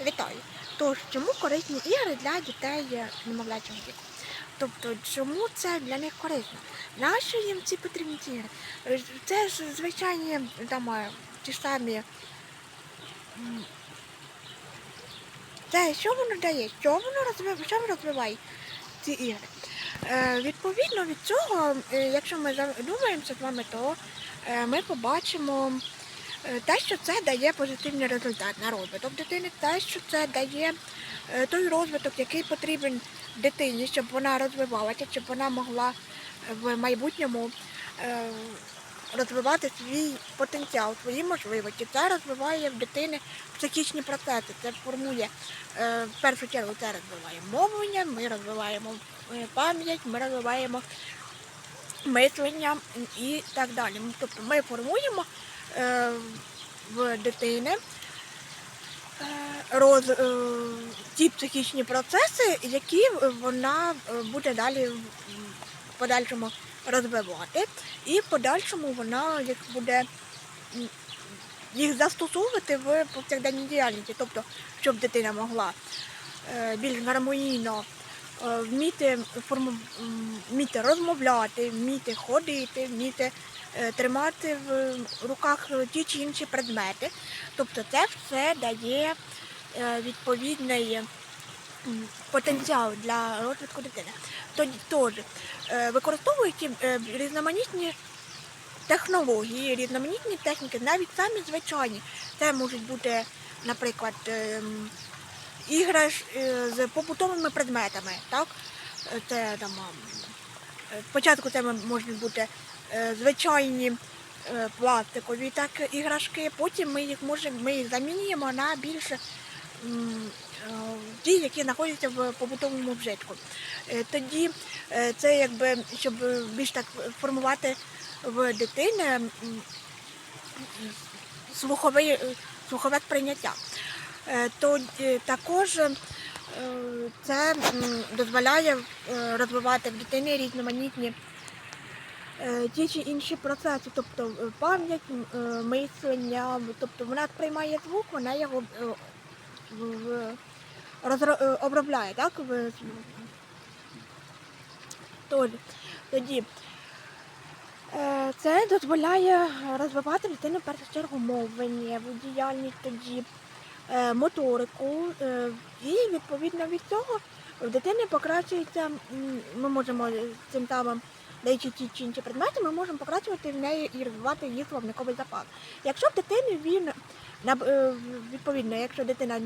Вітаю. Тож, чому корисні ігри для дітей е, немовлячого віку? Тобто, чому це для них корисно? Нащо їм ці потрібні ігри? Е, Це ж звичайні там е, ті самі. Це що воно дає? Що воно розвиває? Що розвиває ці ігри? Е, відповідно від цього, якщо ми задумаємося з вами, то ми побачимо те, що це дає позитивний результат на розвиток дитини, те, що це дає е, той розвиток, який потрібен дитині, щоб вона розвивалася, щоб вона могла в майбутньому е, розвивати свій потенціал, свої можливості. Це розвиває в дитини психічні процеси, це формує е, в першу чергу це розвиває мовлення, ми розвиваємо е, пам'ять, ми розвиваємо мислення і так далі. Тобто ми формуємо е, дитини. Е, роз, е, ті психічні процеси, які вона е, буде далі в подальшому розвивати, і в подальшому вона їх буде їх застосовувати в повсякденній діяльності, тобто, щоб дитина могла більш гармонійно вміти, форму, вміти розмовляти, вміти ходити, вміти тримати в руках ті чи інші предмети. Тобто це все дає е, відповідний потенціал для розвитку дитини. Тоді теж е, використовуючи е, різноманітні технології, різноманітні техніки, навіть самі звичайні. Це можуть бути, наприклад, е, з побутовими предметами. Так? Е, Це там е, спочатку це можуть бути е, звичайні е, пластикові так, іграшки, потім ми їх можемо ми їх замінюємо на більш е, ті, які знаходяться в побутовому вжитку. Е, Тоді е, це якби щоб більш так формувати в дитини е, слухове сприйняття. Е, е, також е, це дозволяє е, розвивати в дитині різноманітні е, ті чи інші процеси, тобто е, пам'ять, мислення, тобто вона сприймає звук, вона його обробляє, так? Тоді, це дозволяє розвивати в дитини в першу чергу мовлення, діяльність тоді, моторику, е, і відповідно від цього в дитини покращується, ми можемо цим там деякі ті чи інші предмети, ми можемо покращувати в неї і розвивати її словниковий запас. Якщо в дитини він е, відповідно, якщо дитина